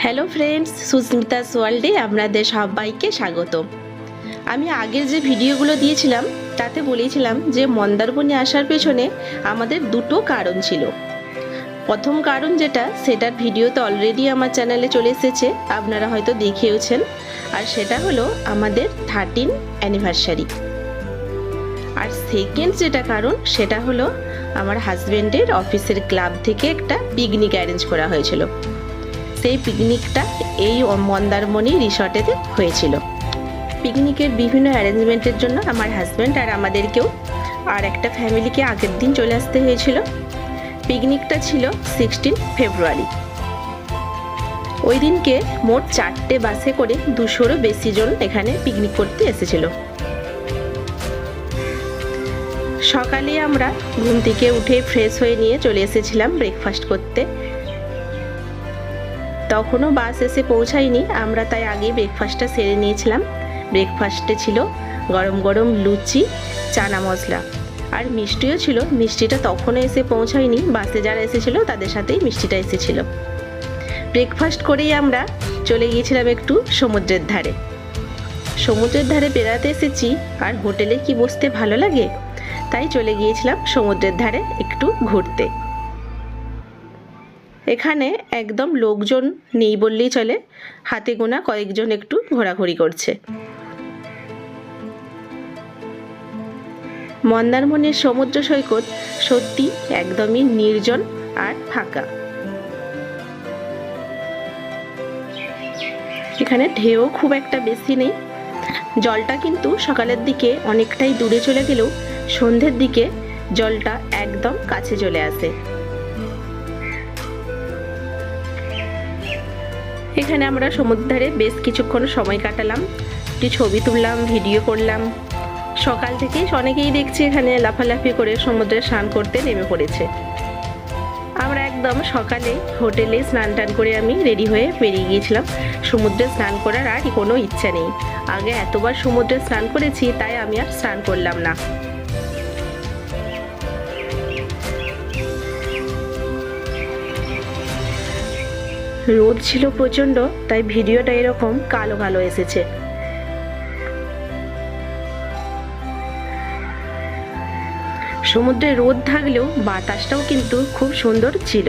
Hello friends Susmita's ওয়ার্ল্ডে আপনাদের সবাইকে স্বাগত আমি আগের যে ভিডিওগুলো দিয়েছিলাম তাতে বলেছিলাম যে মন্দারমণি আসার পেছনে আমাদের দুটো কারণ ছিল প্রথম কারণ যেটা সেটার ভিডিও তো অলরেডি আমার চ্যানেলে চলে এসেছে আপনারা হয়তো দেখেওছেন আর সেটা হলো আমাদের থার্টিন অ্যানিভার্সারি আর সেকেন্ড যেটা কারণ সেটা হলো আমার হাজব্যান্ডের অফিসের ক্লাব থেকে একটা পিকনিক অ্যারেঞ্জ করা হয়েছিল সেই পিকনিকটা এই মন্দারমণি রিসর্টেতে হয়েছিল। পিকনিকের বিভিন্ন অ্যারেঞ্জমেন্টের জন্য আমার হাজব্যান্ড আর আমাদেরকেও আর একটা ফ্যামিলিকে আগের দিন চলে আসতে হয়েছিল। পিকনিকটা ছিল সিক্সটিন ফেব্রুয়ারি ওই দিনকে মোট চারটে বাসে করে দুশোরও বেশি জন এখানে পিকনিক করতে এসেছিল। সকালে আমরা ঘুম থেকে উঠে ফ্রেশ হয়ে নিয়ে চলে এসেছিলাম ব্রেকফাস্ট করতে। তখনও বাস এসে পৌঁছায়নি। আমরা তাই আগে ব্রেকফাস্টটা সেরে নিয়েছিলাম। ব্রেকফাস্টে ছিল গরম গরম লুচি, চানা মশলা আর মিষ্টিও ছিল। মিষ্টিটা তখনও এসে পৌঁছায়নি। বাসে যারা এসেছিল তাদের সাথেই মিষ্টিটা এসেছিল। ব্রেকফাস্ট করেই আমরা চলে গিয়েছিলাম একটু সমুদ্রের ধারে। সমুদ্রের ধারে বেড়াতে এসেছি। আর হোটেলে কি বসতে ভালো লাগে? তাই চলে গিয়েছিলাম সমুদ্রের ধারে একটু ঘুরতে। এখানে একদম লোকজন নেই বললেই চলে। হাতে গোনা কয়েকজন একটু ঘোরাঘুরি করছে। মন্দারমণির সমুদ্র সৈকত সত্যি একদমই নির্জন আর ফাঁকা। এখানে ঢেউ খুব একটা বেশি নেই। জলটা কিন্তু সকালের দিকে অনেকটাই দূরে চলে গেলেও সন্ধ্যের দিকে জলটা একদম কাছে চলে আসে। এখানে আমরা সমুদ্রে বেশ কিছুক্ষণ সময় কাটালাম। একটু ছবি তুললাম, ভিডিও করলাম। সকাল থেকেই অনেকেই দেখছি এখানে লাফালাফি করে সমুদ্রে স্নান করতে নেমে পড়েছে। আমরা একদম সকালে হোটেলে স্নান টান করে আমি রেডি হয়ে বেরিয়ে গিয়েছিলাম। সমুদ্রে স্নান করার আর কোনো ইচ্ছা নেই। আগে এতবার সমুদ্রে স্নান করেছি, তাই আমি আর স্নান করলাম না। রোদ ছিল প্রচণ্ড, তাই ভিডিওটা এরকম কালো কালো এসেছে। সমুদ্রে রোদ থাকলেও বাতাসটাও কিন্তু খুব সুন্দর ছিল।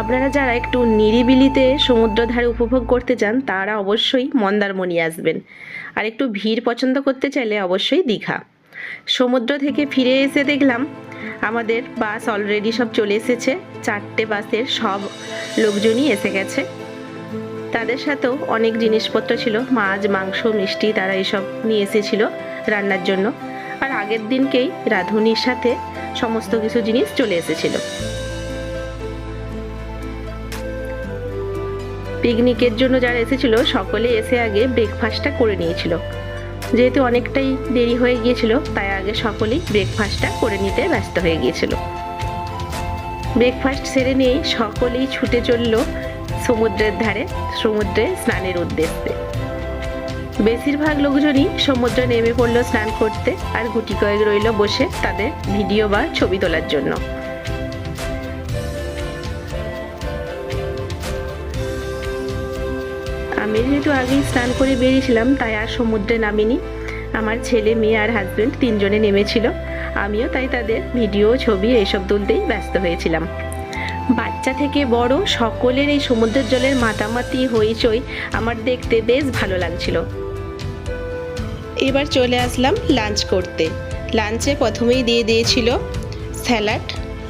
আপনারা যারা একটু নিরিবিলিতে সমুদ্র ধারে উপভোগ করতে চান, তারা অবশ্যই মন্দারমণি আসবেন। আর একটু ভিড় পছন্দ করতে চাইলে অবশ্যই দীঘা। সমুদ্র থেকে ফিরে এসে দেখলাম, আমাদের বাস অলরেডি সব চলে এসেছে। চারটে বাসের সব লোকজনই এসে গেছে। তাদের সাথেও অনেক জিনিসপত্র ছিল, মাছ, মাংস, মিষ্টি তারা এসব নিয়ে এসেছিল রান্নার জন্য। আর আগের দিনকেই রাঁধুনির সাথে সমস্ত কিছু জিনিস চলে এসেছিল। পিকনিকের জন্য যারা এসেছিল সকলে এসে আগে ব্রেকফাস্টটা করে নিয়েছিল। যেহেতু অনেকটাই দেরি হয়ে গিয়েছিল, তাই আগে সকলেই ব্রেকফাস্টটা করে নিতে ব্যস্ত হয়ে গিয়েছিল। ব্রেকফাস্ট সেরে নিয়েই সকলেই ছুটে চলল সমুদ্রের ধারে, সমুদ্রে স্নানের উদ্দেশ্যে। বেশিরভাগ লোকজনই সমুদ্রে নেমে পড়ল স্নান করতে আর গুটি কয়েক রইল বসে তাদের ভিডিও বা ছবি তোলার জন্য। আমি যেহেতু আগেই স্নান করে বেরিয়েছিলাম, তাই আর সমুদ্রে নামিনি। আমার ছেলে, মেয়ে আর হাজব্যান্ড তিনজনে নেমেছিল। আমিও তাই তাদের ভিডিও ছবি এইসব তুলতেই ব্যস্ত হয়েছিলাম। বাচ্চা থেকে বড় সকলের এই সমুদ্রের জলের মাতামাতি, হইচই আমার দেখতে বেশ ভালো লাগছিল। এবার চলে আসলাম লাঞ্চ করতে। লাঞ্চে প্রথমেই দিয়ে দিয়েছিল স্যালাড,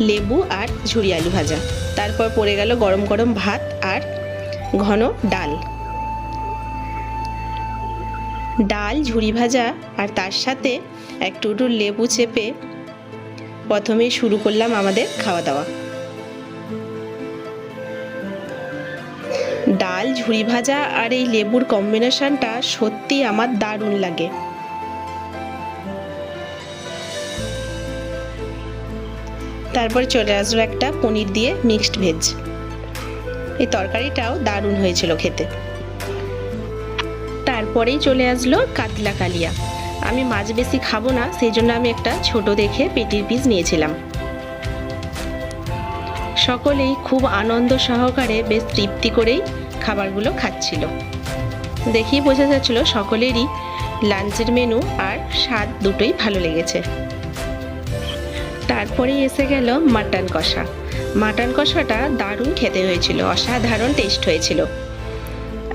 লেবু আর ঝুরি আলু ভাজা। তারপর পড়ে গেল গরম গরম ভাত আর ঘন ডাল। ডাল ঝুড়ি ভাজা আর তার সাথে একটু একটু লেবু চেপে প্রথমেই শুরু করলাম আমাদের খাওয়া দাওয়া। ডাল ঝুড়ি ভাজা আর এই লেবুর কম্বিনেশনটা সত্যি আমার দারুণ লাগে। তারপর চলে আসলো একটা পনির দিয়ে মিক্সড ভেজ এই তরকারিটাও দারুণ হয়েছিল খেতে। তারপরেই চলে আসলো কাতলা কালিয়া। আমি মাছ বেশি খাব না, সেই জন্য আমি একটা ছোট দেখে পেটির পিস নিয়েছিলাম। সকলেই খুব আনন্দ সহকারে বেশ তৃপ্তি করেই খাবারগুলো খাচ্ছিল। দেখেই বোঝা যাচ্ছিল সকলেরই লাঞ্চের মেনু আর স্বাদ দুটোই ভালো লেগেছে। তারপরেই এসে গেল মাটন কষা। মাটন কষাটা দারুণ খেতে হয়েছিল, অসাধারণ টেস্ট হয়েছিল।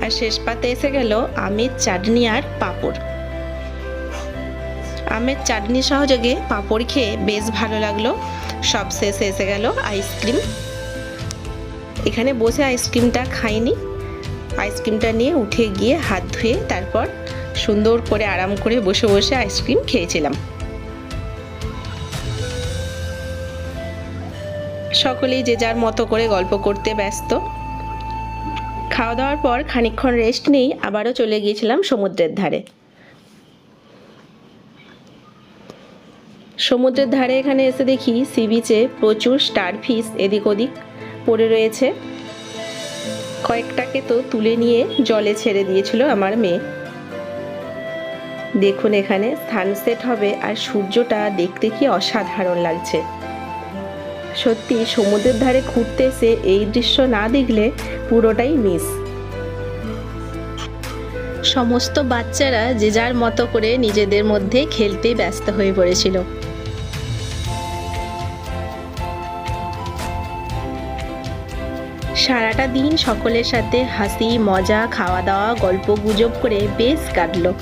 আর শেষ পাতে এসে গেল আমের চাটনি আর পাঁপড়। আমের চাটনি সহযোগে পাঁপড় খেয়ে বেশ ভালো লাগল। সব শেষে এসে গেল আইসক্রিম। এখানে বসে আইসক্রিমটা খাইনি। আইসক্রিমটা নিয়ে উঠে গিয়ে হাত ধুয়ে তারপর সুন্দর করে আরাম করে বসে বসে আইসক্রিম খেয়েছিলাম। সকলেই যে যার মতো করে গল্প করতে ব্যস্ত। খাওয়া দাওয়ার পর খানিকক্ষণ রেস্ট নেই আবারও চলে গিয়েছিলাম সমুদ্রের ধারে। সমুদ্রের ধারে এখানে এসে দেখি সি বিচে প্রচুর স্টার ফিশ এদিক ওদিক পড়ে রয়েছে। কয়েকটাকে তো তুলে নিয়ে জলে ছেড়ে দিয়েছিল আমার মেয়ে। দেখুন এখানে সানসেট হবে আর সূর্যটা দেখতে কি অসাধারণ লাগছে। সত্যি সমুদ্রের ধারে ঘুরতে এসে এই দৃশ্য না দেখলে পুরোটাই মিস সমস্ত বাচ্চারা যে যার মতো করে নিজেদের মধ্যে খেলতে ব্যস্ত হয়ে পড়েছিল। সারাটা দিন সকলের সাথে হাসি, মজা খাওয়া দাওয়া গল্প গুজব করে বেশ কাটলো।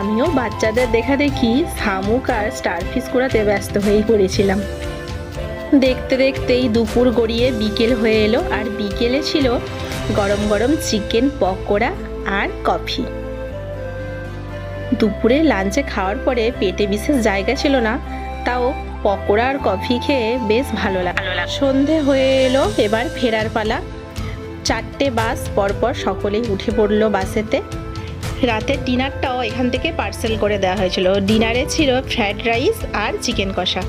আমিও বাচ্চাদের দেখা দেখি শামুক আর স্টারফিশ করাতে ব্যস্ত হয়ে পড়েছিলাম। দেখতে দেখতেই দুপুর গড়িয়ে বিকেল হয়ে এলো আর বিকেলে ছিল গরম গরম চিকেন, পকোড়া আর কফি। দুপুরে লাঞ্চে খাওয়ার পরে পেটে বিশেষ জায়গা ছিল না, তাও পকোড়া আর কফি খেয়ে বেশ ভালো লাগল। সন্ধে হয়ে এলো, এবার ফেরার পালা। চারটে বাস পরপর সকলেই উঠে পড়ল বাসেতে। রাতের ডিনারটাও এখান থেকে পার্সেল করে দেওয়া হয়েছিল। ডিনারে ছিল ফ্রায়েড রাইস আর চিকেন কষা।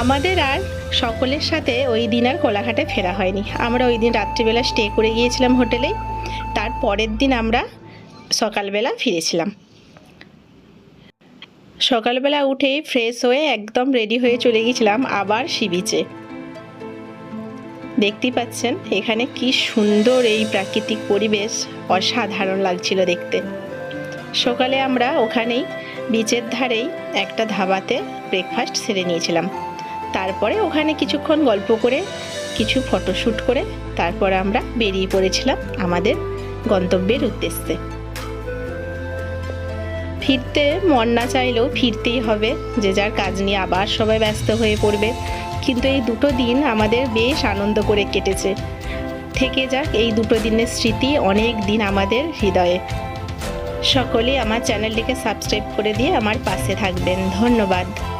আমাদের আর সকলের সাথে ওই দিন আর কোলাঘাটে ফেরা হয়নি। আমরা ওই দিন রাত্রিবেলা স্টে করে গিয়েছিলাম হোটেলে। তার পরের দিন আমরা সকালবেলা ফিরেছিলাম। সকালবেলা উঠে ফ্রেশ হয়ে একদম রেডি হয়ে চলে গিয়েছিলাম আবার সি বিচে দেখতেই পাচ্ছেন এখানে কি সুন্দর এই প্রাকৃতিক পরিবেশ অসাধারণ লাগছিল দেখতে। সকালে আমরা ওখানেই বিচের ধারেই একটা ধাবাতে ব্রেকফাস্ট সেরে নিয়েছিলাম। তারপরে ওখানে কিছুক্ষণ গল্প করে, কিছু ফটোশ্যুট করে, তারপর আমরা বেরিয়ে পড়েছিলাম আমাদের গন্তব্যের উদ্দেশ্যে। ফিরতে মন না চাইলেও ফিরতেই হবে। যে যার কাজ নিয়ে আবার সবাই ব্যস্ত হয়ে পড়বে। কিন্তু এই দুটো দিন আমাদের বেশ আনন্দ করে কেটেছে। থেকে যাক, এই দুটো দিনের স্মৃতি অনেক দিন আমাদের হৃদয়ে। সকলেই আমার চ্যানেলটিকে সাবস্ক্রাইব করে দিয়ে আমার পাশে থাকবেন। ধন্যবাদ।